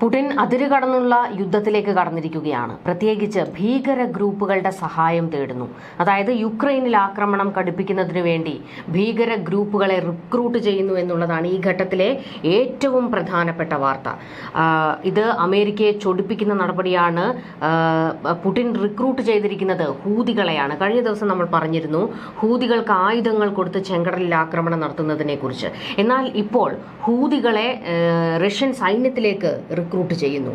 Putin അതിര് കടന്നുള്ള യുദ്ധത്തിലേക്ക് കടന്നിരിക്കുകയാണ്. പ്രത്യേകിച്ച് ഭീകര ഗ്രൂപ്പുകളുടെ സഹായം തേടുന്നു. അതായത് യുക്രൈനിൽ ആക്രമണം കടുപ്പിക്കുന്നതിന് വേണ്ടി ഭീകര ഗ്രൂപ്പുകളെ റിക്രൂട്ട് ചെയ്യുന്നു എന്നുള്ളതാണ് ഈ ഘട്ടത്തിലെ ഏറ്റവും പ്രധാനപ്പെട്ട വാർത്ത. ഇത് അമേരിക്കയെ ചൊടിപ്പിക്കുന്ന നടപടിയാണ് പുടിൻ റിക്രൂട്ട് ചെയ്തിരിക്കുന്നത് ഹൂതികളെയാണ്. കഴിഞ്ഞ ദിവസം നമ്മൾ പറഞ്ഞിരുന്നു ഹൂതികൾക്ക് ആയുധങ്ങൾ കൊടുത്ത് ചെങ്കടലിൽ ആക്രമണം നടത്തുന്നതിനെ കുറിച്ച് എന്നാൽ ഇപ്പോൾ ഹൂതികളെ റഷ്യൻ സൈന്യത്തിലേക്ക് റിക്രൂട്ട് ചെയ്യുന്നു.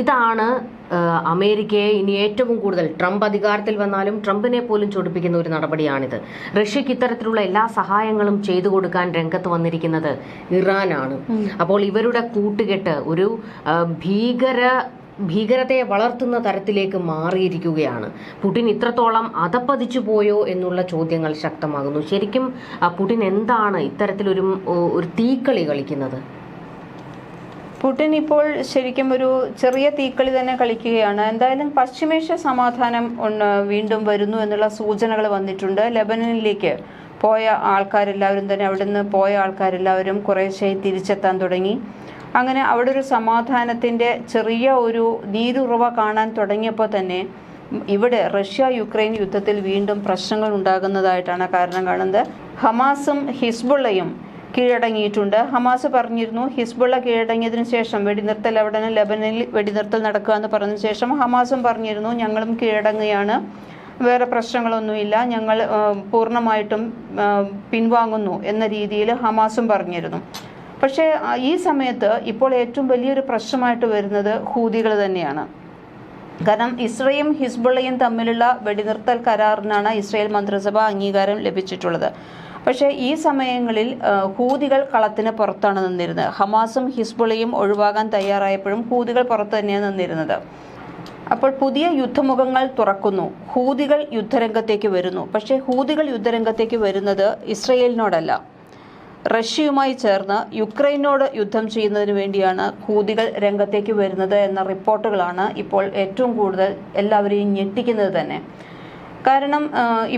ഇതാണ് അമേരിക്കയെ ഇനി ഏറ്റവും കൂടുതൽ ട്രംപ് അധികാരത്തിൽ വന്നാലും ട്രംപിനെ പോലും ചൊടിപ്പിക്കുന്ന ഒരു നടപടിയാണിത്. റഷ്യക്ക് ഇത്തരത്തിലുള്ള എല്ലാ സഹായങ്ങളും ചെയ്തു കൊടുക്കാൻ രംഗത്ത് വന്നിരിക്കുന്നത് ഇറാനാണ്. അപ്പോൾ ഇവരുടെ കൂട്ടുകെട്ട് ഒരു ഭീകര ഭീകരതയെ വളർത്തുന്ന തരത്തിലേക്ക് മാറിയിരിക്കുകയാണ്. പുടിൻ ഇത്രത്തോളം അതപ്പതിച്ചു പോയോ എന്നുള്ള ചോദ്യങ്ങൾ ശക്തമാകുന്നു. ശരിക്കും പുടിൻ എന്താണ് ഇത്തരത്തിലൊരു ഒരു തീക്കളി കളിക്കുന്നത്? പുടിൻ ഇപ്പോൾ ശരിക്കും ഒരു ചെറിയ തീക്കളി തന്നെ കളിക്കുകയാണ്. എന്തായാലും പശ്ചിമേഷ്യ സമാധാനം വീണ്ടും വരുന്നു എന്നുള്ള സൂചനകൾ വന്നിട്ടുണ്ട്. ലെബനനിലേക്ക് പോയ ആൾക്കാരെല്ലാവരും തന്നെ അവിടെ നിന്ന് പോയ ആൾക്കാരെല്ലാവരും കുറേശ്ശെ തിരിച്ചെത്താൻ തുടങ്ങി. അങ്ങനെ അവിടെ ഒരു സമാധാനത്തിന്റെ ചെറിയ ഒരു നീരുറവ കാണാൻ തുടങ്ങിയപ്പോൾ തന്നെ ഇവിടെ റഷ്യ യുക്രൈൻ യുദ്ധത്തിൽ വീണ്ടും പ്രശ്നങ്ങൾ ഉണ്ടാകുന്നതായിട്ടാണ് കാരണം കാണുന്നത്. ഹമാസും ഹിസ്ബുള്ളയും കീഴടങ്ങിയിട്ടുണ്ട്. ഹമാസ് പറഞ്ഞിരുന്നു ഹിസ്ബുള്ള കീഴടങ്ങിയതിനു ശേഷം വെടിനിർത്തൽ അവിടെ ലെബനനിൽ വെടിനിർത്തൽ നടക്കുക എന്ന് പറഞ്ഞതിന് ശേഷം ഹമാസും പറഞ്ഞിരുന്നു ഞങ്ങളും കീഴടങ്ങുകയാണ്. വേറെ പ്രശ്നങ്ങളൊന്നുമില്ല. ഞങ്ങൾ പൂർണമായിട്ടും പിൻവാങ്ങുന്നു എന്ന രീതിയിൽ ഹമാസും പറഞ്ഞിരുന്നു. പക്ഷേ ഈ സമയത്ത് ഇപ്പോൾ ഏറ്റവും വലിയൊരു പ്രശ്നമായിട്ട് വരുന്നത് ഹൂതികൾ തന്നെയാണ്. കാരണം ഇസ്രയും ഹിസ്ബുള്ളയും തമ്മിലുള്ള വെടിനിർത്തൽ കരാറിനാണ് ഇസ്രയേൽ മന്ത്രിസഭ അംഗീകാരം ലഭിച്ചിട്ടുള്ളത്. പക്ഷേ ഈ സമയങ്ങളിൽ ഹൂതികൾ കളത്തിന് പുറത്താണ് നിന്നിരുന്നത്. ഹമാസും ഹിസ്ബുളയും ഒഴിവാകാൻ തയ്യാറായപ്പോഴും ഹൂതികൾ പുറത്ത് തന്നെയാണ് നിന്നിരുന്നത്. അപ്പോൾ പുതിയ യുദ്ധമുഖങ്ങൾ തുറക്കുന്നു. ഹൂതികൾ യുദ്ധരംഗത്തേക്ക് വരുന്നു. പക്ഷേ ഹൂതികൾ യുദ്ധരംഗത്തേക്ക് വരുന്നത് ഇസ്രയേലിനോടല്ല. റഷ്യയുമായി ചേർന്ന് യുക്രൈനോട് യുദ്ധം ചെയ്യുന്നതിന് വേണ്ടിയാണ് ഹൂതികൾ രംഗത്തേക്ക് വരുന്നത് എന്ന റിപ്പോർട്ടുകളാണ് ഇപ്പോൾ ഏറ്റവും കൂടുതൽ എല്ലാവരെയും ഞെട്ടിക്കുന്നത് തന്നെ. കാരണം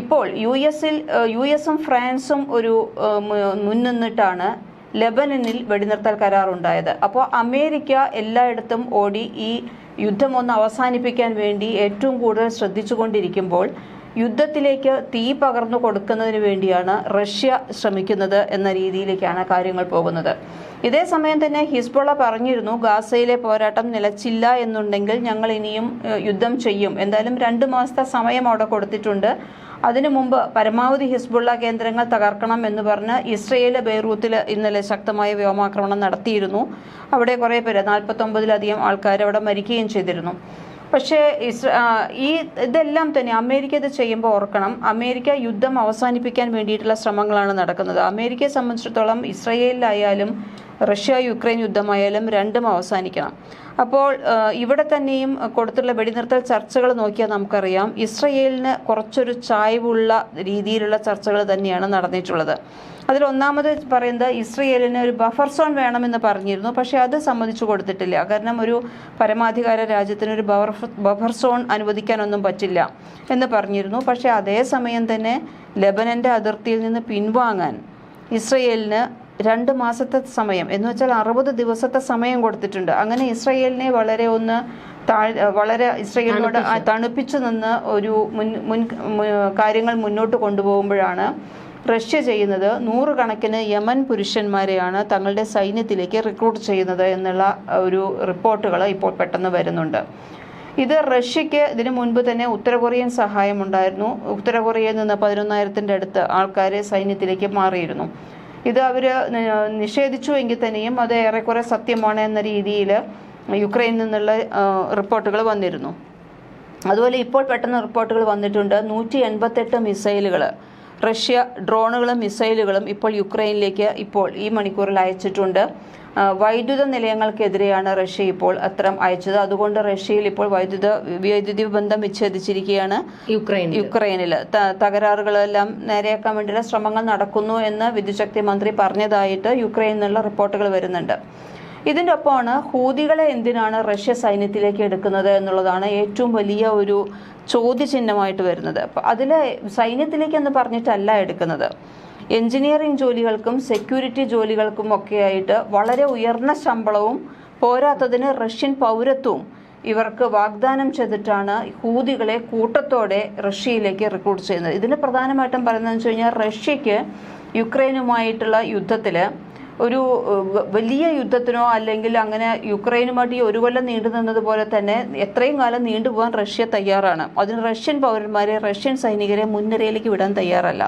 ഇപ്പോൾ യു എസിൽ യു എസും ഫ്രാൻസും ഒരു മുൻനിന്നിട്ടാണ് ലെബനനിൽ വെടിനിർത്തൽ കരാറുണ്ടായത്. അപ്പോൾ അമേരിക്ക എല്ലായിടത്തും ഓടി ഈ യുദ്ധം ഒന്ന് അവസാനിപ്പിക്കാൻ വേണ്ടി ഏറ്റവും കൂടുതൽ ശ്രദ്ധിച്ചുകൊണ്ടിരിക്കുമ്പോൾ യുദ്ധത്തിലേക്ക് തീ പകർന്നു കൊടുക്കുന്നതിന് വേണ്ടിയാണ് റഷ്യ ശ്രമിക്കുന്നത് എന്ന രീതിയിലേക്കാണ് കാര്യങ്ങൾ പോകുന്നത്. ഇതേ സമയം തന്നെ ഹിസ്ബുള്ള പറഞ്ഞിരുന്നു ഗാസയിലെ പോരാട്ടം നിലച്ചില്ല എന്നുണ്ടെങ്കിൽ ഞങ്ങൾ ഇനിയും യുദ്ധം ചെയ്യും. എന്തായാലും രണ്ട് മാസത്തെ സമയം അവിടെ കൊടുത്തിട്ടുണ്ട്. അതിനു മുമ്പ് പരമാവധി ഹിസ്ബുള്ള കേന്ദ്രങ്ങൾ തകർക്കണം എന്ന് പറഞ്ഞ് ഇസ്രയേൽ ബെയ്റൂത്തിൽ ഇന്നലെ ശക്തമായ വ്യോമാക്രമണം നടത്തിയിരുന്നു. അവിടെ കുറേ പേര് നാൽപ്പത്തൊമ്പതിലധികം ആൾക്കാർ അവിടെ മരിക്കുകയും ചെയ്തിരുന്നു. പക്ഷേ ഈ ഇതെല്ലാം തന്നെ അമേരിക്ക ഇത് ചെയ്യുമ്പോൾ ഓർക്കണം. അമേരിക്ക യുദ്ധം അവസാനിപ്പിക്കാൻ വേണ്ടിയിട്ടുള്ള ശ്രമങ്ങളാണ് നടക്കുന്നത്. അമേരിക്കയെ സംബന്ധിച്ചിടത്തോളം ഇസ്രയേലിലായാലും റഷ്യ യുക്രൈൻ യുദ്ധമായാലും രണ്ടും അവസാനിക്കണം. അപ്പോൾ ഇവിടെ തന്നെയും കൊടുത്തുള്ള വെടിനിർത്തൽ ചർച്ചകൾ നോക്കിയാൽ നമുക്കറിയാം ഇസ്രയേലിന് കുറച്ചൊരു ചായ്വുള്ള രീതിയിലുള്ള ചർച്ചകൾ തന്നെയാണ് നടന്നിട്ടുള്ളത്. അതിൽ ഒന്നാമത് പറയുന്നത് ഇസ്രയേലിന് ഒരു ബഫർ സോൺ വേണമെന്ന് പറഞ്ഞിരുന്നു പക്ഷേ അത് സമ്മതിച്ചു കൊടുത്തിട്ടില്ല. കാരണം ഒരു പരമാധികാര രാജ്യത്തിന് ഒരു ബഫർ ബഫർ സോൺ അനുവദിക്കാനൊന്നും പറ്റില്ല എന്ന് പറഞ്ഞിരുന്നു. പക്ഷേ അതേസമയം തന്നെ ലെബനന്റെ അതിർത്തിയിൽ നിന്ന് പിൻവാങ്ങാൻ ഇസ്രയേലിന് രണ്ട് മാസത്തെ സമയം. എന്ന് വെച്ചാൽ അറുപത് ദിവസത്തെ സമയം കൊടുത്തിട്ടുണ്ട്. അങ്ങനെ ഇസ്രയേലിനെ വളരെ ഒന്ന് വളരെ ഇസ്രയേലിനോട് തണുപ്പിച്ചു. നിന്ന് ഒരു മുൻ മുൻ കാര്യങ്ങൾ മുന്നോട്ട് കൊണ്ടുപോകുമ്പോഴാണ് റഷ്യ ചെയ്യുന്നത്. നൂറുകണക്കിന് യമൻ പുരുഷന്മാരെയാണ് തങ്ങളുടെ സൈന്യത്തിലേക്ക് റിക്രൂട്ട് ചെയ്യുന്നത് എന്നുള്ള ഒരു റിപ്പോർട്ടുകൾ ഇപ്പോൾ പെട്ടെന്ന് വരുന്നുണ്ട്. ഇത് റഷ്യക്ക് ഇതിനു മുൻപ് തന്നെ ഉത്തര കൊറിയൻ സഹായമുണ്ടായിരുന്നു ഉത്തര കൊറിയയിൽ നിന്ന് പതിനൊന്നായിരത്തിന്റെ അടുത്ത് ആൾക്കാരെ സൈന്യത്തിലേക്ക് മാറിയിരുന്നു. ഇത് അവർ നിഷേധിച്ചു എങ്കിൽ തന്നെയും അത് ഏറെക്കുറെ സത്യമാണ് എന്ന രീതിയിൽ യുക്രൈനിൽ നിന്നുള്ള റിപ്പോർട്ടുകൾ വന്നിരുന്നു. അതുപോലെ ഇപ്പോൾ പെട്ടെന്ന് റിപ്പോർട്ടുകൾ വന്നിട്ടുണ്ട്. നൂറ്റി എൺപത്തെട്ട് മിസൈലുകൾ റഷ്യ ഡ്രോണുകളും മിസൈലുകളും ഇപ്പോൾ യുക്രൈനിലേക്ക് ഇപ്പോൾ ഈ മണിക്കൂറിൽ അയച്ചിട്ടുണ്ട്. വൈദ്യുത നിലയങ്ങൾക്കെതിരെയാണ് റഷ്യ ഇപ്പോൾ അത്തരം അയച്ചത്. അതുകൊണ്ട് റഷ്യയിൽ ഇപ്പോൾ വൈദ്യുത വൈദ്യുതി ബന്ധം വിച്ഛേദിച്ചിരിക്കുകയാണ് യുക്രൈൻ യുക്രൈനിൽ. തകരാറുകളെല്ലാം നേരെയാക്കാൻ വേണ്ടിയുള്ള ശ്രമങ്ങൾ നടക്കുന്നു എന്ന് വിദ്യുശക്തി മന്ത്രി പറഞ്ഞതായിട്ട് യുക്രൈനിൽ നിന്നുള്ള റിപ്പോർട്ടുകൾ വരുന്നുണ്ട്. ഇതിന്റെ ഒപ്പമാണ് ഹൂതികളെ എന്തിനാണ് റഷ്യ സൈന്യത്തിലേക്ക് എടുക്കുന്നത് എന്നുള്ളതാണ് ഏറ്റവും വലിയ ഒരു ചോദ്യചിഹ്നമായിട്ട് വരുന്നത്. അപ്പോൾ അതിൽ സൈന്യത്തിലേക്ക് എന്ന് പറഞ്ഞിട്ടല്ല എടുക്കുന്നത്. എഞ്ചിനീയറിംഗ് ജോലികൾക്കും സെക്യൂരിറ്റി ജോലികൾക്കും ഒക്കെയായിട്ട് വളരെ ഉയർന്ന ശമ്പളവും പോരാത്തതിന് റഷ്യൻ പൗരത്വവും ഇവർക്ക് വാഗ്ദാനം ചെയ്തിട്ടാണ് ഹൂതികളെ കൂട്ടത്തോടെ റഷ്യയിലേക്ക് റിക്രൂട്ട് ചെയ്യുന്നത്. ഇതിന് പ്രധാനമായിട്ടും പറയുന്നതെന്ന് വെച്ച് കഴിഞ്ഞാൽ റഷ്യക്ക് യുക്രൈനുമായിട്ടുള്ള യുദ്ധത്തിൽ ഒരു വലിയ യുദ്ധത്തിനോ അല്ലെങ്കിൽ അങ്ങനെ യുക്രൈനുമായിട്ട് ഒരു കൊല്ലം നീണ്ടു നിന്നതുപോലെ തന്നെ എത്രയും കാലം നീണ്ടുപോകാൻ റഷ്യ തയ്യാറാണ്. അതിന് റഷ്യൻ പൗരന്മാരെ റഷ്യൻ സൈനികരെ മുൻനിരയിലേക്ക് വിടാൻ തയ്യാറല്ല.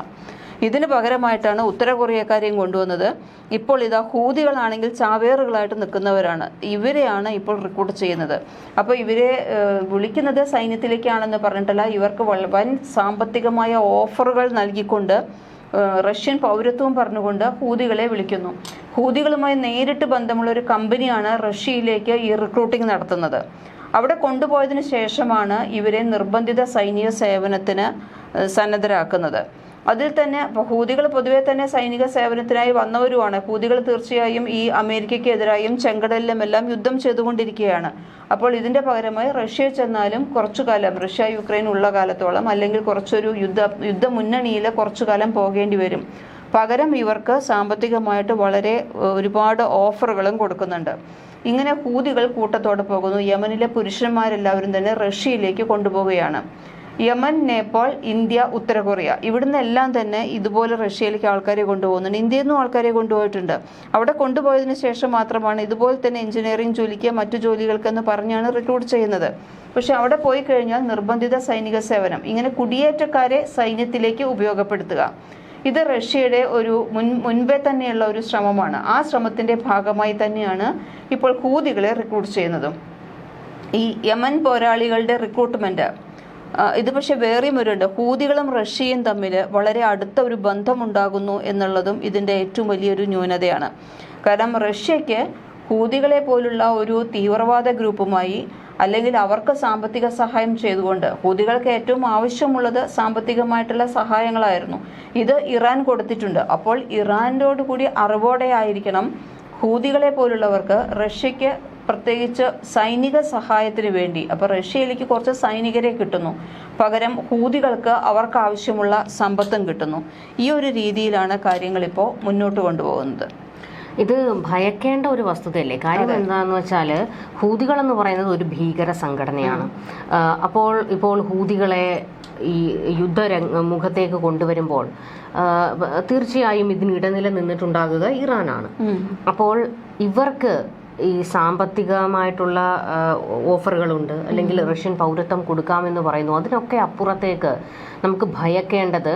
ഇതിന് പകരമായിട്ടാണ് ഉത്തര കൊറിയക്കാരെയും കൊണ്ടുവന്നത്. ഇപ്പോൾ ഇതാ ഹൂതികളാണെങ്കിൽ ചാവേറുകളായിട്ട് നിൽക്കുന്നവരാണ്. ഇവരെയാണ് ഇപ്പോൾ റിക്രൂട്ട് ചെയ്യുന്നത്. അപ്പോൾ ഇവരെ വിളിക്കുന്നത് സൈന്യത്തിലേക്കാണെന്ന് പറഞ്ഞിട്ടല്ല. ഇവർക്ക് വൻ സാമ്പത്തികമായ ഓഫറുകൾ നൽകിക്കൊണ്ട് റഷ്യൻ പൗരത്വം പറഞ്ഞുകൊണ്ട് ഹൂതികളെ വിളിക്കുന്നു. ഹൂതികളുമായി നേരിട്ട് ബന്ധമുള്ള ഒരു കമ്പനിയാണ് റഷ്യയിലേക്ക് ഈ റിക്രൂട്ടിംഗ് നടത്തുന്നത്. അവിടെ കൊണ്ടുപോയതിനു ശേഷമാണ് ഇവരെ നിർബന്ധിത സൈനിക സേവനത്തിന് സന്നദ്ധരാക്കുന്നത്. അതിൽ തന്നെ ഹൂതികൾ പൊതുവെ തന്നെ സൈനിക സേവനത്തിനായി വന്നവരുമാണ്. ഹൂതികൾ തീർച്ചയായും ഈ അമേരിക്കയ്ക്കെതിരായും ചെങ്കടലിലുമെല്ലാം യുദ്ധം ചെയ്തുകൊണ്ടിരിക്കുകയാണ്. അപ്പോൾ ഇതിന്റെ പകരമായി റഷ്യ ചെന്നാലും കുറച്ചു കാലം റഷ്യ യുക്രൈൻ ഉള്ള കാലത്തോളം അല്ലെങ്കിൽ കുറച്ചൊരു യുദ്ധ യുദ്ധ മുന്നണിയിൽ കുറച്ചു കാലം പോകേണ്ടി വരും. പകരം ഇവർക്ക് സാമ്പത്തികമായിട്ട് വളരെ ഒരുപാട് ഓഫറുകളും കൊടുക്കുന്നുണ്ട്. ഇങ്ങനെ ഹൂതികൾ കൂട്ടത്തോടെ പോകുന്നു. യമനിലെ പുരുഷന്മാരെല്ലാവരും തന്നെ റഷ്യയിലേക്ക് കൊണ്ടുപോവുകയാണ്. യമൻ നേപ്പാൾ ഇന്ത്യ ഉത്തര കൊറിയ. ഇവിടുന്ന് എല്ലാം തന്നെ ഇതുപോലെ റഷ്യയിലേക്ക് ആൾക്കാരെ കൊണ്ടുപോകുന്നുണ്ട്. ഇന്ത്യയിൽ നിന്നും ആൾക്കാരെ കൊണ്ടുപോയിട്ടുണ്ട്. അവിടെ കൊണ്ടുപോയതിനു ശേഷം മാത്രമാണ് ഇതുപോലെ തന്നെ എഞ്ചിനീയറിംഗ് ജോലിക്ക് മറ്റു ജോലികൾക്കെന്ന് പറഞ്ഞാണ് റിക്രൂട്ട് ചെയ്യുന്നത്. പക്ഷെ അവിടെ പോയി കഴിഞ്ഞാൽ നിർബന്ധിത സൈനിക സേവനം. ഇങ്ങനെ കുടിയേറ്റക്കാരെ സൈന്യത്തിലേക്ക് ഉപയോഗപ്പെടുത്തുക. ഇത് റഷ്യയുടെ ഒരു മുൻ മുൻപേ തന്നെയുള്ള ഒരു ശ്രമമാണ്. ആ ശ്രമത്തിന്റെ ഭാഗമായി തന്നെയാണ് ഇപ്പോൾ ഹൂതികളെ റിക്രൂട്ട് ചെയ്യുന്നതും. ഈ യമൻ പോരാളികളുടെ റിക്രൂട്ട്മെന്റ് ഇത് പക്ഷെ വേറെയും ഒരുണ്ട്. ഹൂതികളും റഷ്യയും തമ്മിൽ വളരെ അടുത്ത ഒരു ബന്ധമുണ്ടാകുന്നു എന്നുള്ളതും ഇതിന്റെ ഏറ്റവും വലിയൊരു ന്യൂനതയാണ്. കാരണം റഷ്യയ്ക്ക് ഹൂതികളെ പോലുള്ള ഒരു തീവ്രവാദ ഗ്രൂപ്പുമായി അല്ലെങ്കിൽ അവർക്ക് സാമ്പത്തിക സഹായം ചെയ്തുകൊണ്ട് ഹൂതികൾക്ക് ഏറ്റവും ആവശ്യമുള്ളത് സാമ്പത്തികമായിട്ടുള്ള സഹായങ്ങളായിരുന്നു. ഇത് ഇറാൻ കൊടുത്തിട്ടുണ്ട്. അപ്പോൾ ഇറാനോട് കൂടി അറിവോടെ ആയിരിക്കണം ഹൂതികളെ പോലുള്ളവർക്ക് റഷ്യക്ക് പ്രത്യേകിച്ച് സൈനിക സഹായത്തിന് വേണ്ടി. അപ്പോൾ റഷ്യയിലേക്ക് കുറച്ച് സൈനികരെ കിട്ടുന്നു. പകരം ഹൂതികൾക്ക് അവർക്ക് ആവശ്യമുള്ള സമ്പത്തും കിട്ടുന്നു. ഈ ഒരു രീതിയിലാണ് കാര്യങ്ങൾ ഇപ്പോൾ മുന്നോട്ട് കൊണ്ടുപോകുന്നത്. ഇത് ഭയക്കേണ്ട ഒരു വസ്തുതയല്ലേ? കാര്യം എന്താണെന്ന് വെച്ചാൽ ഹൂതികൾ എന്ന് പറയുന്നത് ഒരു ഭീകര സംഘടനയാണ്. അപ്പോൾ ഇപ്പോൾ ഹൂതികളെ ഈ യുദ്ധരംഗ മുഖത്തേക്ക് കൊണ്ടുവരുമ്പോൾ തീർച്ചയായും ഇതിന് ഇടനില നിന്നിട്ടുണ്ടാകുക ഇറാനാണ്. അപ്പോൾ ഇവർക്ക് ഈ സാമ്പത്തികമായിട്ടുള്ള ഓഫറുകളുണ്ട്. അല്ലെങ്കിൽ റഷ്യൻ പൗരത്വം കൊടുക്കാമെന്ന് പറയുന്നു. അതിനൊക്കെ അപ്പുറത്തേക്ക് നമുക്ക് ഭയക്കേണ്ടത്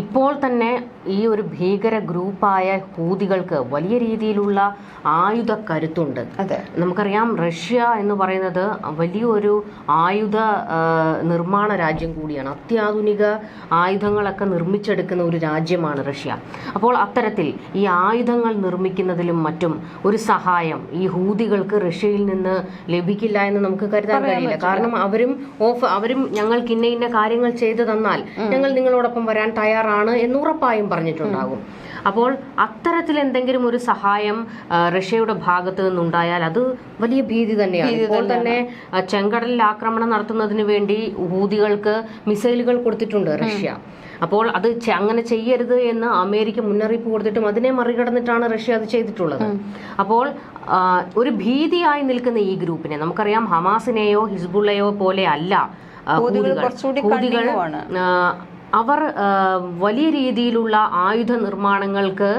ഇപ്പോൾ തന്നെ ഈ ഒരു ഭീകര ഗ്രൂപ്പായ ഹൂതികൾക്ക് വലിയ രീതിയിലുള്ള ആയുധ കരുത്തുണ്ട്. നമുക്കറിയാം റഷ്യ എന്ന് പറയുന്നത് വലിയൊരു ആയുധ നിർമ്മാണ രാജ്യം കൂടിയാണ്. അത്യാധുനിക ആയുധങ്ങളൊക്കെ നിർമ്മിച്ചെടുക്കുന്ന ഒരു രാജ്യമാണ് റഷ്യ. അപ്പോൾ അത്തരത്തിൽ ഈ ആയുധങ്ങൾ നിർമ്മിക്കുന്നതിലും മറ്റും ഒരു സഹായം ഈ ഹൂതികൾക്ക് റഷ്യയിൽ നിന്ന് ലഭിക്കില്ല എന്ന് നമുക്ക് കരുതാൻ കഴിയില്ല. കാരണം അവരും ഓഫ് അവരും ഞങ്ങൾക്ക് ഇന്ന ഇന്ന കാര്യങ്ങൾ ചെയ്തു തന്നാൽ ഞങ്ങൾ നിങ്ങളോടൊപ്പം വരാൻ തയ്യാറാണ് എന്ന് ഉറപ്പായും പറഞ്ഞിട്ടുണ്ടാകും. അപ്പോൾ അത്തരത്തിൽ എന്തെങ്കിലും ഒരു സഹായം റഷ്യയുടെ ഭാഗത്ത് നിന്നുണ്ടായാൽ അത് വലിയ ഭീതി തന്നെയാണ്. ഇപ്പോൾ തന്നെ ചെങ്കടലിൽ ആക്രമണം നടത്തുന്നതിന് വേണ്ടി ഹൂതികൾക്ക് മിസൈലുകൾ കൊടുത്തിട്ടുണ്ട് റഷ്യ. അപ്പോൾ അത് അങ്ങനെ ചെയ്യരുത് എന്ന് അമേരിക്ക മുന്നറിയിപ്പ് കൊടുത്തിട്ടും അതിനെ മറികടന്നിട്ടാണ് റഷ്യ അത് ചെയ്തിട്ടുള്ളത്. അപ്പോൾ ഒരു ഭീതിയായി നിൽക്കുന്ന ഈ ഗ്രൂപ്പിനെ നമുക്കറിയാം ഹമാസിനെയോ ഹിസ്ബുള്ളയോ പോലെ അല്ല ഹൂതികൾ അവർ വലിയ രീതിയിലുള്ള ആയുധ നിർമ്മാണങ്ങൾക്ക്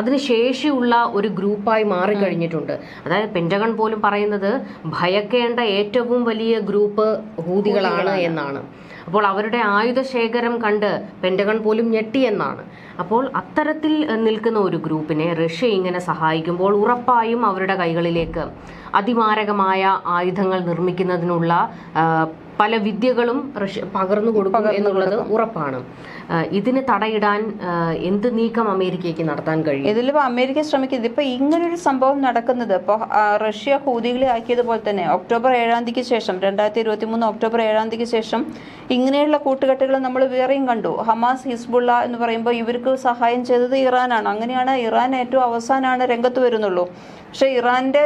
അതിന് ശേഷിയുള്ള ഒരു ഗ്രൂപ്പായി മാറിക്കഴിഞ്ഞിട്ടുണ്ട് അതായത് പെന്റഗൺ പോലും പറയുന്നത് ഭയക്കേണ്ട ഏറ്റവും വലിയ ഗ്രൂപ്പ് ഹൂതികളാണ് എന്നാണ്. അപ്പോൾ അവരുടെ ആയുധ ശേഖരം കണ്ട് പെന്റഗൺ പോലും ഞെട്ടിയെന്നാണ് അപ്പോൾ അത്തരത്തിൽ നിൽക്കുന്ന ഒരു ഗ്രൂപ്പിനെ റഷ്യ ഇങ്ങനെ സഹായിക്കുമ്പോൾ ഉറപ്പായും അവരുടെ കൈകളിലേക്ക് അതിമാരകമായ ആയുധങ്ങൾ നിർമ്മിക്കുന്നതിനുള്ള പല വിദ്യകളും റഷ്യ പകർന്നു കൊടുക്കും എന്നുള്ളത് ഉറപ്പാണ്. ഇതിന് തടയിടാൻ എന്ത് നീക്കം അമേരിക്കയ്ക്ക് നടത്താൻ കഴിയും? ഇതിലിപ്പോൾ അമേരിക്ക ശ്രമിക്കുന്നത് ഇപ്പൊ ഇങ്ങനൊരു സംഭവം നടക്കുന്നത് ഇപ്പോൾ റഷ്യ ഹൂതികളെ ആക്കിയതുപോലെ തന്നെ ഒക്ടോബർ ഏഴാം തീയതിക്ക് ശേഷം രണ്ടായിരത്തി ഇരുപത്തി മൂന്ന് ഒക്ടോബർ ഏഴാം തീയതിക്ക് ശേഷം ഇങ്ങനെയുള്ള കൂട്ടുകെട്ടുകൾ നമ്മൾ വേറെയും കണ്ടു. ഹമാസ് ഹിസ്ബുള്ള എന്ന് പറയുമ്പോൾ ഇവർക്ക് സഹായം ചെയ്തത് ഇറാനാണ്. അങ്ങനെയാണ് ഇറാൻ ഏറ്റവും അവസാനമാണ് രംഗത്ത് വരുന്നുള്ളൂ. പക്ഷെ ഇറാന്റെ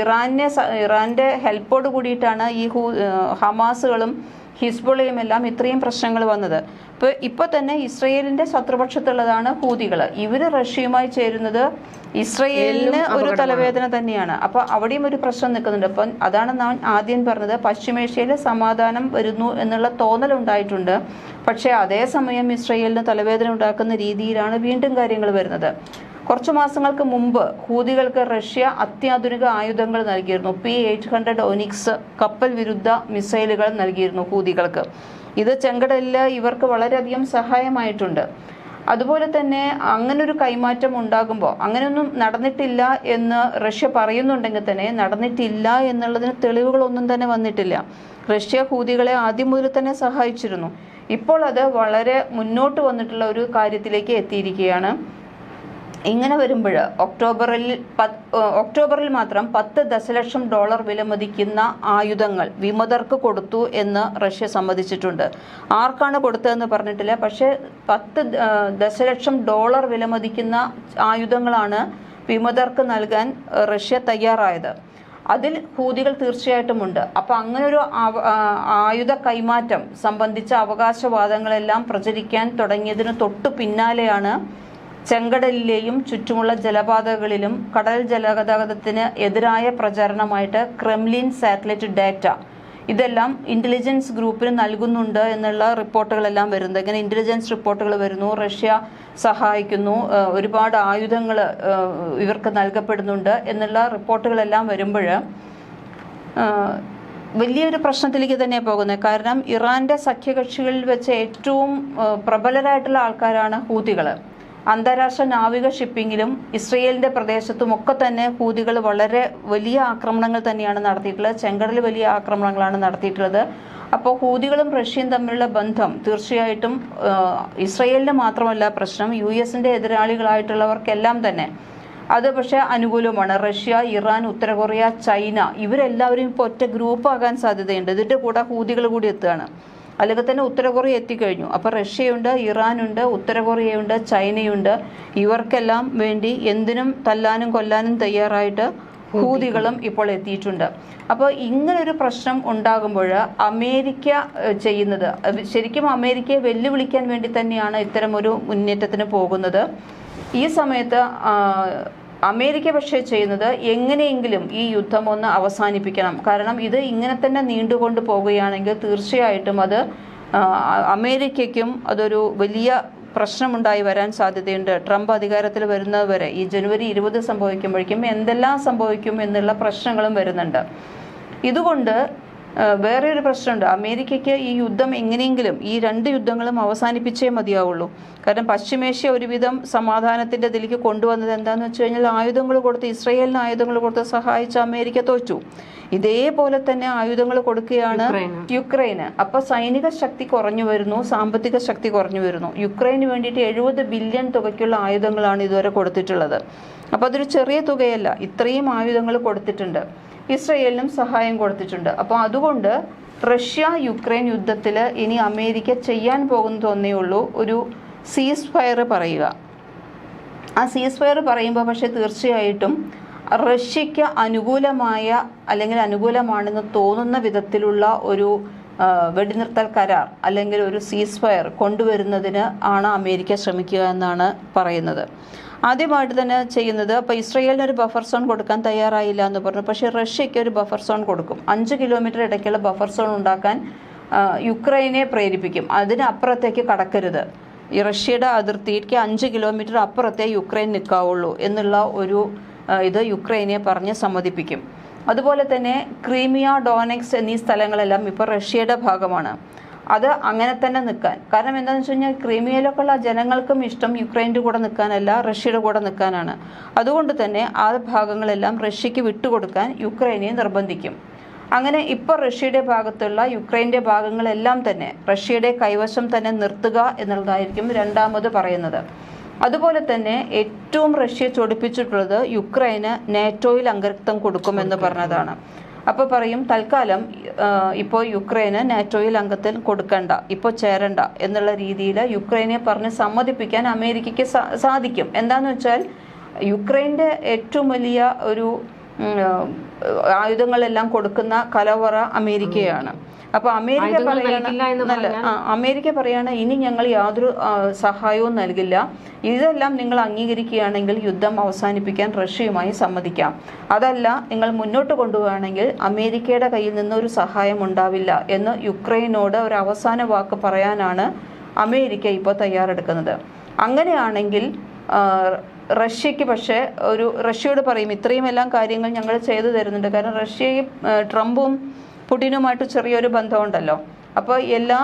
ഇറാനെ ഇറാന്റെ ഹെൽപ്പോട് കൂടിയിട്ടാണ് ഈ ഹൂ ഹമാസുകളും ഹിസ്ബുള്ളയും എല്ലാം ഇത്രയും പ്രശ്നങ്ങൾ വന്നത്. ഇപ്പോൾ ഇപ്പോൾ തന്നെ ഇസ്രയേലിന്റെ ശത്രുപക്ഷത്തുള്ളതാണ് ഹൂതികൾ ഇവർ റഷ്യയുമായി ചേരുന്നത് ഇസ്രയേലിന് ഒരു തലവേദന തന്നെയാണ്. അപ്പോൾ അവിടെയും ഒരു പ്രശ്നം നിൽക്കുന്നുണ്ട്. അപ്പം അതാണ് ഞാൻ ആദ്യം പറഞ്ഞത്. പശ്ചിമേഷ്യയിൽ സമാധാനം വരുന്നു എന്നുള്ള തോന്നലുണ്ടായിട്ടുണ്ട് പക്ഷേ അതേസമയം ഇസ്രയേലിന് തലവേദന ഉണ്ടാക്കുന്ന രീതിയിലാണ് വീണ്ടും കാര്യങ്ങൾ വരുന്നത്. കുറച്ചു മാസങ്ങൾക്ക് മുമ്പ് ഹൂതികൾക്ക് റഷ്യ അത്യാധുനിക ആയുധങ്ങൾ നൽകിയിരുന്നു. പി എയ്റ്റ് ഹൺഡ്രഡ് ഒനിക്സ് കപ്പൽ വിരുദ്ധ മിസൈലുകൾ നൽകിയിരുന്നു ഹൂതികൾക്ക്. ഇത് ചെങ്കടലിൽ ഇവർക്ക് വളരെയധികം സഹായമായിട്ടുണ്ട്. അതുപോലെ തന്നെ അങ്ങനൊരു കൈമാറ്റം ഉണ്ടാകുമ്പോൾ അങ്ങനെയൊന്നും നടന്നിട്ടില്ല എന്ന് റഷ്യ പറയുന്നുണ്ടെങ്കിൽ തന്നെ നടന്നിട്ടില്ല എന്നുള്ളതിന് തെളിവുകളൊന്നും തന്നെ വന്നിട്ടില്ല. റഷ്യ ഹൂതികളെ ആദ്യം മുതൽ തന്നെ സഹായിച്ചിരുന്നു. ഇപ്പോൾ അത് വളരെ മുന്നോട്ട് വന്നിട്ടുള്ള ഒരു കാര്യത്തിലേക്ക് എത്തിയിരിക്കുകയാണ്. ഇങ്ങനെ വരുമ്പോൾ ഒക്ടോബറിൽ ഒക്ടോബറിൽ മാത്രം പത്ത് ദശലക്ഷം ഡോളർ വിലമതിക്കുന്ന ആയുധങ്ങൾ വിമതർക്ക് കൊടുത്തു എന്ന് റഷ്യ സമ്മതിച്ചിട്ടുണ്ട്. ആർക്കാണ് കൊടുത്തതെന്ന് പറഞ്ഞിട്ടില്ല. പക്ഷേ പത്ത് ദശലക്ഷം ഡോളർ വിലമതിക്കുന്ന ആയുധങ്ങളാണ് വിമതർക്ക് നൽകാൻ റഷ്യ തയ്യാറായത്. അതിൽ ഹൂതികൾ തീർച്ചയായിട്ടും ഉണ്ട് അപ്പം അങ്ങനെ ഒരു ആയുധ കൈമാറ്റം സംബന്ധിച്ച അവകാശവാദങ്ങളെല്ലാം പ്രചരിക്കാൻ തുടങ്ങിയതിന് തൊട്ടു പിന്നാലെയാണ് ചെങ്കടലിലെയും ചുറ്റുമുള്ള ജലപാതകളിലും കടൽ ജലഗതാഗതത്തിന് എതിരായ പ്രചാരണമായിട്ട് ക്രെംലിൻ സാറ്റലൈറ്റ് ഡാറ്റ. ഇതെല്ലാം ഇന്റലിജൻസ് ഗ്രൂപ്പിന് നൽകുന്നുണ്ട് എന്നുള്ള റിപ്പോർട്ടുകളെല്ലാം വരുന്നത് ഇങ്ങനെ ഇന്റലിജൻസ് റിപ്പോർട്ടുകൾ വരുന്നു. റഷ്യ സഹായിക്കുന്നു. ഒരുപാട് ആയുധങ്ങൾ ഇവർക്ക് നൽകപ്പെടുന്നുണ്ട് എന്നുള്ള റിപ്പോർട്ടുകളെല്ലാം വരുമ്പോൾ വലിയൊരു പ്രശ്നത്തിലേക്ക് തന്നെയാണ് പോകുന്നത്. കാരണം ഇറാന്റെ സഖ്യകക്ഷികളിൽ വെച്ച് ഏറ്റവും പ്രബലരായിട്ടുള്ള ആൾക്കാരാണ് ഹൂതികൾ അന്താരാഷ്ട്ര നാവിക ഷിപ്പിങ്ങിലും ഇസ്രയേലിന്റെ പ്രദേശത്തും ഒക്കെ തന്നെ ഹൂതികൾ വളരെ വലിയ ആക്രമണങ്ങൾ തന്നെയാണ് നടത്തിയിട്ടുള്ളത്. ചെങ്കടൽ വലിയ ആക്രമണങ്ങളാണ് നടത്തിയിട്ടുള്ളത്. അപ്പോൾ ഹൂതികളും റഷ്യയും തമ്മിലുള്ള ബന്ധം തീർച്ചയായിട്ടും ഇസ്രയേലിന് മാത്രമല്ല പ്രശ്നം. യു എസിന്റെ എതിരാളികളായിട്ടുള്ളവർക്കെല്ലാം തന്നെ. അത് പക്ഷേ അനുകൂലമാണ് റഷ്യ ഇറാൻ ഉത്തര കൊറിയ ചൈന ഇവരെല്ലാവരും ഇപ്പോൾ ഒറ്റ ഗ്രൂപ്പ് ആകാൻ സാധ്യതയുണ്ട്. ഇതിന്റെ കൂടെ ഹൂതികൾ കൂടി എത്തുകയാണ്. അല്ലെങ്കിൽ തന്നെ ഉത്തര കൊറിയ എത്തിക്കഴിഞ്ഞു. അപ്പോൾ റഷ്യയുണ്ട് ഇറാനുണ്ട് ഉത്തര കൊറിയയുണ്ട് ചൈനയുണ്ട്. ഇവർക്കെല്ലാം വേണ്ടി എന്തിനും തല്ലാനും കൊല്ലാനും തയ്യാറായിട്ട് ഹൂതികളും ഇപ്പോൾ എത്തിയിട്ടുണ്ട്. അപ്പോൾ ഇങ്ങനൊരു പ്രശ്നം ഉണ്ടാകുമ്പോൾ അമേരിക്ക ചെയ്യുന്നത് ശരിക്കും അമേരിക്കയെ വെല്ലുവിളിക്കാൻ വേണ്ടി തന്നെയാണ് ഇത്തരം ഒരു മുന്നേറ്റത്തിന് പോകുന്നത്. ഈ സമയത്ത് അമേരിക്ക പക്ഷേ ചെയ്യുന്നത് എങ്ങനെയെങ്കിലും ഈ യുദ്ധം ഒന്ന് അവസാനിപ്പിക്കണം. കാരണം ഇത് ഇങ്ങനെ തന്നെ നീണ്ടുകൊണ്ട് പോവുകയാണെങ്കിൽ തീർച്ചയായിട്ടും അത് അമേരിക്കയ്ക്കും അതൊരു വലിയ പ്രശ്നമുണ്ടായി വരാൻ സാധ്യതയുണ്ട്. ട്രംപ് അധികാരത്തിൽ വരുന്നതുവരെ ഈ ജനുവരി ഇരുപത് സംഭവിക്കുമ്പോഴേക്കും എന്തെല്ലാം സംഭവിക്കും എന്നുള്ള പ്രശ്നങ്ങളും വരുന്നുണ്ട്. ഇതുകൊണ്ട് വേറെ ഒരു പ്രശ്നമുണ്ട്. അമേരിക്കയ്ക്ക് ഈ യുദ്ധം എങ്ങനെയെങ്കിലും ഈ രണ്ട് യുദ്ധങ്ങളും അവസാനിപ്പിച്ചേ മതിയാവുള്ളൂ. കാരണം പശ്ചിമേഷ്യ ഒരുവിധം സമാധാനത്തിന്റെ ഇതിലേക്ക് കൊണ്ടുവന്നത് എന്താണെന്ന് വെച്ച് കഴിഞ്ഞാൽ ആയുധങ്ങൾ കൊടുത്ത് ഇസ്രയേലിന് ആയുധങ്ങൾ കൊടുത്ത് സഹായിച്ച അമേരിക്ക തോറ്റു. ഇതേപോലെ തന്നെ ആയുധങ്ങൾ കൊടുക്കുകയാണ്. യുക്രൈന്. അപ്പൊ സൈനിക ശക്തി കുറഞ്ഞു വരുന്നു സാമ്പത്തിക ശക്തി കുറഞ്ഞു വരുന്നു. യുക്രൈന് വേണ്ടിയിട്ട് എഴുപത് ബില്യൺ തുകയ്ക്കുള്ള ആയുധങ്ങളാണ് ഇതുവരെ കൊടുത്തിട്ടുള്ളത്. അപ്പൊ അതൊരു ചെറിയ തുകയല്ല ഇത്രയും ആയുധങ്ങൾ കൊടുത്തിട്ടുണ്ട്. ഇസ്രയേലിനും സഹായം കൊടുത്തിട്ടുണ്ട്. അപ്പോൾ അതുകൊണ്ട് റഷ്യ യുക്രൈൻ യുദ്ധത്തിൽ ഇനി അമേരിക്ക ചെയ്യാൻ പോകുന്നത് തോന്നേ ഉള്ളൂ. ഒരു സീസ് ഫയർ പറയുക. ആ സീസ് ഫയർ പറയുമ്പോൾ പക്ഷേ തീർച്ചയായിട്ടും റഷ്യയ്ക്ക് അനുകൂലമായ അല്ലെങ്കിൽ അനുകൂലമാണെന്ന് തോന്നുന്ന വിധത്തിലുള്ള ഒരു വെടിനിർത്തൽ കരാർ അല്ലെങ്കിൽ ഒരു സീസ് ഫയർ കൊണ്ടുവരുന്നതിന് ആണ് അമേരിക്ക ശ്രമിക്കുക എന്നാണ് പറയുന്നത്. ആദ്യമായിട്ട് തന്നെ ചെയ്യുന്നത് അപ്പോൾ ഇസ്രയേലിന് ഒരു ബഫർ സോൺ കൊടുക്കാൻ തയ്യാറായില്ല എന്ന് പറഞ്ഞു. പക്ഷേ റഷ്യയ്ക്ക് ഒരു ബഫർ സോൺ കൊടുക്കും. അഞ്ച് കിലോമീറ്റർ ഇടയ്ക്കുള്ള ബഫർ സോൺ ഉണ്ടാക്കാൻ യുക്രൈനെ പ്രേരിപ്പിക്കും. അതിനപ്പുറത്തേക്ക് കടക്കരുത്. ഈ റഷ്യയുടെ അതിർത്തിക്ക് അഞ്ച് കിലോമീറ്റർ അപ്പുറത്തേ യുക്രൈൻ നിൽക്കാവുള്ളൂ എന്നുള്ള ഒരു ഇത് യുക്രൈനെ പറഞ്ഞ് സമ്മതിപ്പിക്കും. അതുപോലെ തന്നെ ക്രീമിയ ഡോനെക്സ് എന്നീ സ്ഥലങ്ങളെല്ലാം ഇപ്പോൾ റഷ്യയുടെ ഭാഗമാണ്. അത് അങ്ങനെ തന്നെ നിൽക്കാൻ. കാരണം എന്താണെന്ന് വെച്ച് കഴിഞ്ഞാൽ ക്രീമിയയിലൊക്കെയുള്ള ജനങ്ങൾക്കും ഇഷ്ടം യുക്രൈന്റെ കൂടെ നിൽക്കാനല്ല റഷ്യയുടെ കൂടെ നിൽക്കാനാണ്. അതുകൊണ്ട് തന്നെ ആ ഭാഗങ്ങളെല്ലാം റഷ്യക്ക് വിട്ടുകൊടുക്കാൻ യുക്രൈനെ നിർബന്ധിക്കും. അങ്ങനെ ഇപ്പോൾ റഷ്യയുടെ ഭാഗത്തുള്ള യുക്രൈന്റെ ഭാഗങ്ങളെല്ലാം തന്നെ റഷ്യയുടെ കൈവശം തന്നെ നിർത്തുക എന്നുള്ളതായിരിക്കും രണ്ടാമത് പറയുന്നത്. അതുപോലെ തന്നെ ഏറ്റവും റഷ്യ ചൊടിപ്പിച്ചിട്ടുള്ളത് യുക്രൈന് നാറ്റോയിൽ അംഗത്വം കൊടുക്കുമെന്ന് പറഞ്ഞതാണ്. അപ്പോൾ പറയും തൽക്കാലം ഇപ്പോൾ യുക്രൈന് നാറ്റോയിൽ അംഗത്വം കൊടുക്കണ്ട ഇപ്പോൾ ചേരണ്ട എന്നുള്ള രീതിയിൽ യുക്രൈനെ പറഞ്ഞ് സമ്മതിപ്പിക്കാൻ അമേരിക്കയ്ക്ക് സാധിക്കും. എന്താന്ന് വെച്ചാൽ യുക്രൈന്റെ ഏറ്റവും വലിയ ഒരു ആയുധങ്ങളെല്ലാം കൊടുക്കുന്ന കലവറ അമേരിക്കയാണ്. അപ്പൊ അമേരിക്ക പറയാണ് നല്ല അമേരിക്ക പറയാണ് ഇനി ഞങ്ങൾ യാതൊരു സഹായവും നൽകില്ല. ഇതെല്ലാം നിങ്ങൾ അംഗീകരിക്കുകയാണെങ്കിൽ യുദ്ധം അവസാനിപ്പിക്കാൻ റഷ്യയുമായി സമ്മതിക്കാം. അതല്ല നിങ്ങൾ മുന്നോട്ട് കൊണ്ടുപോവുകയാണെങ്കിൽ അമേരിക്കയുടെ കയ്യിൽ നിന്ന് ഒരു സഹായം ഉണ്ടാവില്ല എന്ന് യുക്രൈനോട് ഒരു അവസാന വാക്ക് പറയാനാണ് അമേരിക്ക ഇപ്പോൾ തയ്യാറെടുക്കുന്നത്. അങ്ങനെയാണെങ്കിൽ റഷ്യക്ക് പക്ഷേ ഒരു റഷ്യയോട് പറയും ഇത്രയും എല്ലാം കാര്യങ്ങൾ ഞങ്ങൾ ചെയ്തു തരുന്നുണ്ട്. കാരണം റഷ്യയും ട്രംപും പുടിനുമായിട്ട് ചെറിയൊരു ബന്ധമുണ്ടല്ലോ. അപ്പോൾ എല്ലാ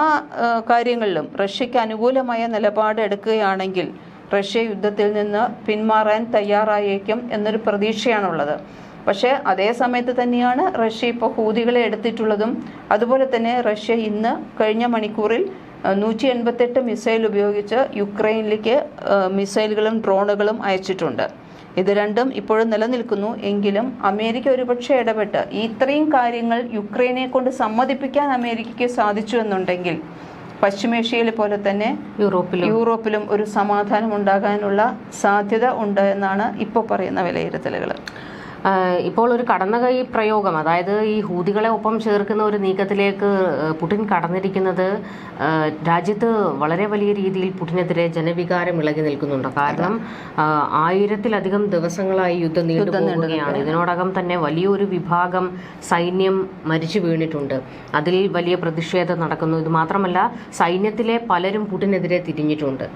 കാര്യങ്ങളിലും റഷ്യക്ക് അനുകൂലമായ നിലപാട് എടുക്കുകയാണെങ്കിൽ റഷ്യ യുദ്ധത്തിൽ നിന്ന് പിന്മാറാൻ തയ്യാറായേക്കും എന്നൊരു പ്രതീക്ഷയാണുള്ളത്. പക്ഷേ അതേ സമയത്ത് തന്നെയാണ് റഷ്യ ഇപ്പോൾ ഹൂതികളെ എടുത്തിട്ടുള്ളതും. അതുപോലെ തന്നെ റഷ്യ ഇന്ന് കഴിഞ്ഞ മണിക്കൂറിൽ നൂറ്റി എൺപത്തെട്ട് മിസൈൽ ഉപയോഗിച്ച് യുക്രൈനിലേക്ക് മിസൈലുകളും ഡ്രോണുകളും അയച്ചിട്ടുണ്ട്. ഇത് രണ്ടും ഇപ്പോഴും നിലനിൽക്കുന്നു. എങ്കിലും അമേരിക്ക ഒരുപക്ഷെ ഇടപെട്ട് ഈ ഇത്രയും കാര്യങ്ങൾ യുക്രൈനെ കൊണ്ട് സമ്മതിപ്പിക്കാൻ അമേരിക്കയ്ക്ക് സാധിച്ചു എന്നുണ്ടെങ്കിൽ പശ്ചിമേഷ്യയിലെ പോലെ തന്നെ യൂറോപ്പിലും. യൂറോപ്പിലും ഒരു സമാധാനം ഉണ്ടാകാനുള്ള സാധ്യത ഉണ്ട് എന്നാണ് ഇപ്പോൾ പറയുന്ന വിലയിരുത്തലുകൾ. ഇപ്പോൾ ഒരു കടന്നകൈ പ്രയോഗം അതായത് ഈ ഹൂതികളെ ഒപ്പം ചേർക്കുന്ന ഒരു നീക്കത്തിലേക്ക് പുടിൻ കടന്നിരിക്കുന്നത് രാജ്യത്ത് വളരെ വലിയ രീതിയിൽ പുടിനെതിരെ ജനവികാരം ഇളകി നിൽക്കുന്നുണ്ട്. കാരണം ആയിരത്തിലധികം ദിവസങ്ങളായി യുദ്ധം നീണ്ടുപോകുകയാണ് ഇതിനോടകം തന്നെ വലിയൊരു വിഭാഗം സൈന്യം മരിച്ചു വീണിട്ടുണ്ട്. അതിൽ വലിയ പ്രതിഷേധം നടക്കുന്നു. ഇത് മാത്രമല്ല സൈന്യത്തിലെ പലരും പുടിനെതിരെ തിരിഞ്ഞിട്ടുണ്ട്.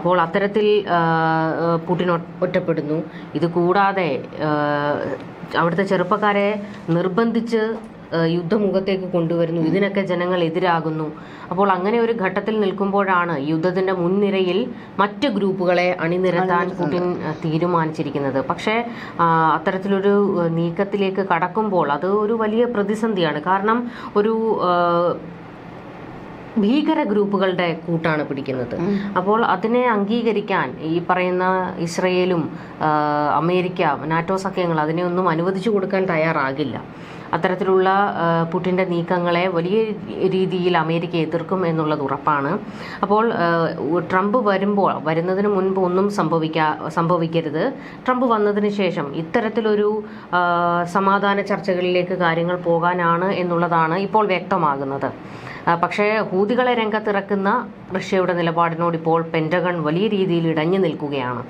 അപ്പോൾ അത്തരത്തിൽ പുടിൻ ഒറ്റപ്പെടുന്നു. ഇത് കൂടാതെ അവിടുത്തെ ചെറുപ്പക്കാരെ നിർബന്ധിച്ച് യുദ്ധമുഖത്തേക്ക് കൊണ്ടുവരുന്നു. ഇതിനൊക്കെ ജനങ്ങൾ എതിരാകുന്നു. അപ്പോൾ അങ്ങനെ ഒരു ഘട്ടത്തിൽ നിൽക്കുമ്പോഴാണ് യുദ്ധത്തിന്റെ മുൻനിരയിൽ മറ്റ് ഗ്രൂപ്പുകളെ അണിനിരത്താൻ പുടിൻ തീരുമാനിച്ചിരിക്കുന്നത്. പക്ഷേ അത്തരത്തിലൊരു നീക്കത്തിലേക്ക് കടക്കുമ്പോൾ അത് ഒരു വലിയ പ്രതിസന്ധിയാണ്. കാരണം ഒരു ഭീകര ഗ്രൂപ്പുകളുടെ കൂട്ടാണ് പിടിക്കുന്നത്. അപ്പോൾ അതിനെ അംഗീകരിക്കാൻ ഈ പറയുന്ന ഇസ്രയേലും അമേരിക്ക നാറ്റോ സഖ്യങ്ങൾ അതിനെയൊന്നും അനുവദിച്ചു കൊടുക്കാൻ തയ്യാറാകില്ല. അത്തരത്തിലുള്ള പുടിന്റെ നീക്കങ്ങളെ വലിയ രീതിയിൽ അമേരിക്ക എതിർക്കും എന്നുള്ളത് ഉറപ്പാണ്. അപ്പോൾ ട്രംപ് വരുമ്പോൾ വരുന്നതിന് മുൻപ് ഒന്നും സംഭവിക്കാ സംഭവിക്കരുത്. ട്രംപ് വന്നതിന് ശേഷം ഇത്തരത്തിലൊരു സമാധാന ചർച്ചകളിലേക്ക് കാര്യങ്ങൾ പോകാനാണ് എന്നുള്ളതാണ് ഇപ്പോൾ വ്യക്തമാകുന്നത്. പക്ഷേ ഹൂതികളെ രംഗത്തിറക്കുന്ന റഷ്യയുടെ നിലപാടിനോട് ഇപ്പോൾ പെന്റഗൺ വലിയ രീതിയിൽ ഇടഞ്ഞു നിൽക്കുകയാണ്.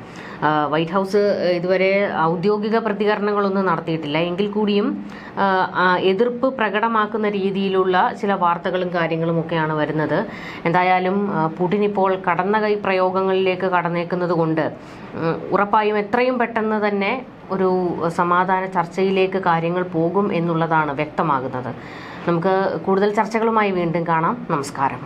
വൈറ്റ് ഹൗസ് ഇതുവരെ ഔദ്യോഗിക പ്രതികരണങ്ങളൊന്നും നടത്തിയിട്ടില്ല. എങ്കിൽ കൂടിയും എതിർപ്പ് പ്രകടമാക്കുന്ന രീതിയിലുള്ള ചില വാർത്തകളും കാര്യങ്ങളും ഒക്കെയാണ് വരുന്നത്. എന്തായാലും പുടിൻ ഇപ്പോൾ കടന്ന കൈ പ്രയോഗങ്ങളിലേക്ക് കടന്നേക്കുന്നത് കൊണ്ട് ഉറപ്പായും എത്രയും പെട്ടെന്ന് തന്നെ ഒരു സമാധാന ചർച്ചയിലേക്ക് കാര്യങ്ങൾ പോകും എന്നുള്ളതാണ് വ്യക്തമാകുന്നത്. നമുക്ക് കൂടുതൽ ചർച്ചകളുമായി വീണ്ടും കാണാം. നമസ്കാരം.